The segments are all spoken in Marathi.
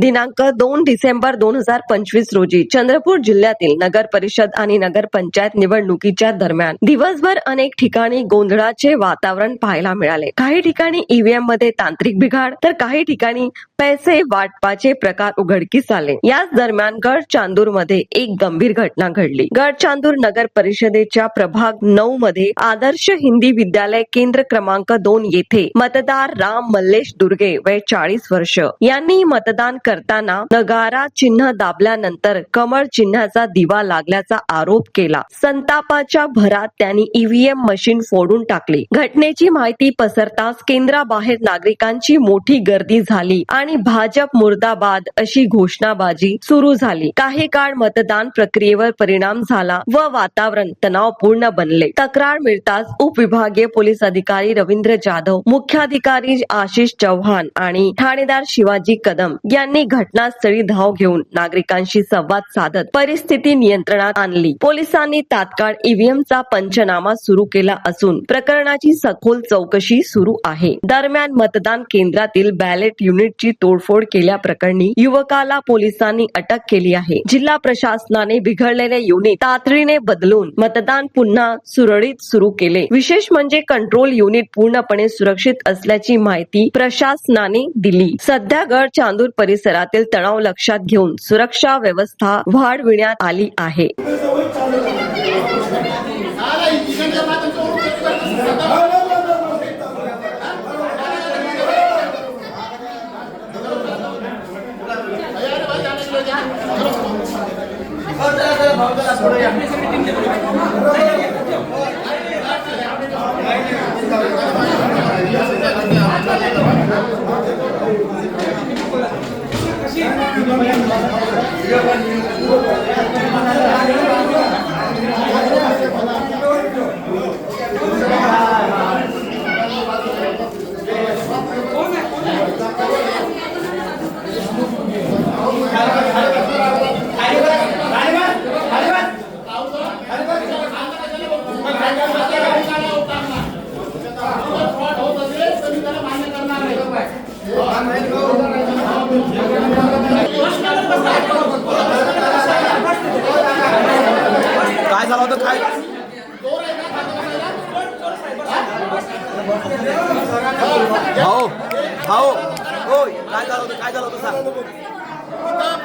दिनांक दोन डिसेंबर दोन हजार पंचवीस रोजी चंद्रपूर जिल्ह्यातील नगर परिषद आणि नगर पंचायत निवडणुकीच्या दरम्यान दिवसभर अनेक ठिकाणी गोंधळाचे वातावरण पाहायला मिळाले. काही ठिकाणी ईव्हीएममध्ये तांत्रिक बिघाड तर काही ठिकाणी पैसे वाटपाचे प्रकार उघडकीस आले. याच दरम्यान गड चांदूरमध्ये एक गंभीर घटना घडली. गड चांदूर नगर परिषदेच्या प्रभाग नऊ मध्ये आदर्श हिंदी विद्यालय केंद्र क्रमांक दोन येथे मतदार राम मल्लेश दुर्गे वय चाळीस वर्ष यांनी मतदान करताना नगारा चिन्ह दाबल्यानंतर कमळ चिन्हाचा दिवा लागल्याचा आरोप केला. संतापाच्या भरात त्यांनी ईव्हीएम मशीन फोडून टाकली. घटनेची माहिती पसरताच केंद्राबाहेर नागरिकांची मोठी गर्दी झाली आणि भाजप मुर्दाबाद अशी घोषणाबाजी सुरू झाली. काही काळ मतदान प्रक्रियेवर परिणाम झाला व वातावरण तणावपूर्ण बनले. तक्रार मिळताच उपविभागीय पोलीस अधिकारी रवींद्र जाधव मुख्याधिकारी आशिष चव्हाण आणि ठाणेदार शिवाजी कदम यांनी घटनास्थळी धाव घेऊन नागरिकांशी संवाद साधत परिस्थिती नियंत्रणात आणली. पोलिसांनी तात्काळ ईव्हीएमचा पंचनामा सुरू केला असून प्रकरणाची सखोल चौकशी सुरू आहे. दरम्यान मतदान केंद्रातील बॅलेट युनिटची तोडफोड केल्याप्रकरणी युवकाला पोलिसांनी अटक केली आहे. जिल्हा प्रशासनाने बिघडलेले युनिट तातडीने बदलून मतदान पुन्हा सुरळीत सुरू केले. विशेष म्हणजे कंट्रोल युनिट पूर्णपणे सुरक्षित असल्याची माहिती प्रशासनाने दिली. सध्या गड चांदूर परिसरातील तणाव लक्षात घेऊन सुरक्षा व्यवस्था वाढविण्यात आली आहे. काय झालं होतं? काय? भाऊ भाऊ. होय काय झालं होतं? काय झालं होतं? सांग.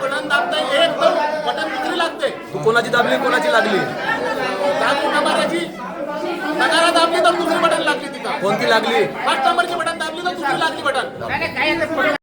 बटन दाबताय एक तर बटन दुसरी लागते तू कोणाची दाबली कोणाची लागली? दाबून मारायची. नगारा दाबली तर दुसरी बटन लागली तिथं. कोणती लागली? पाच नंबरची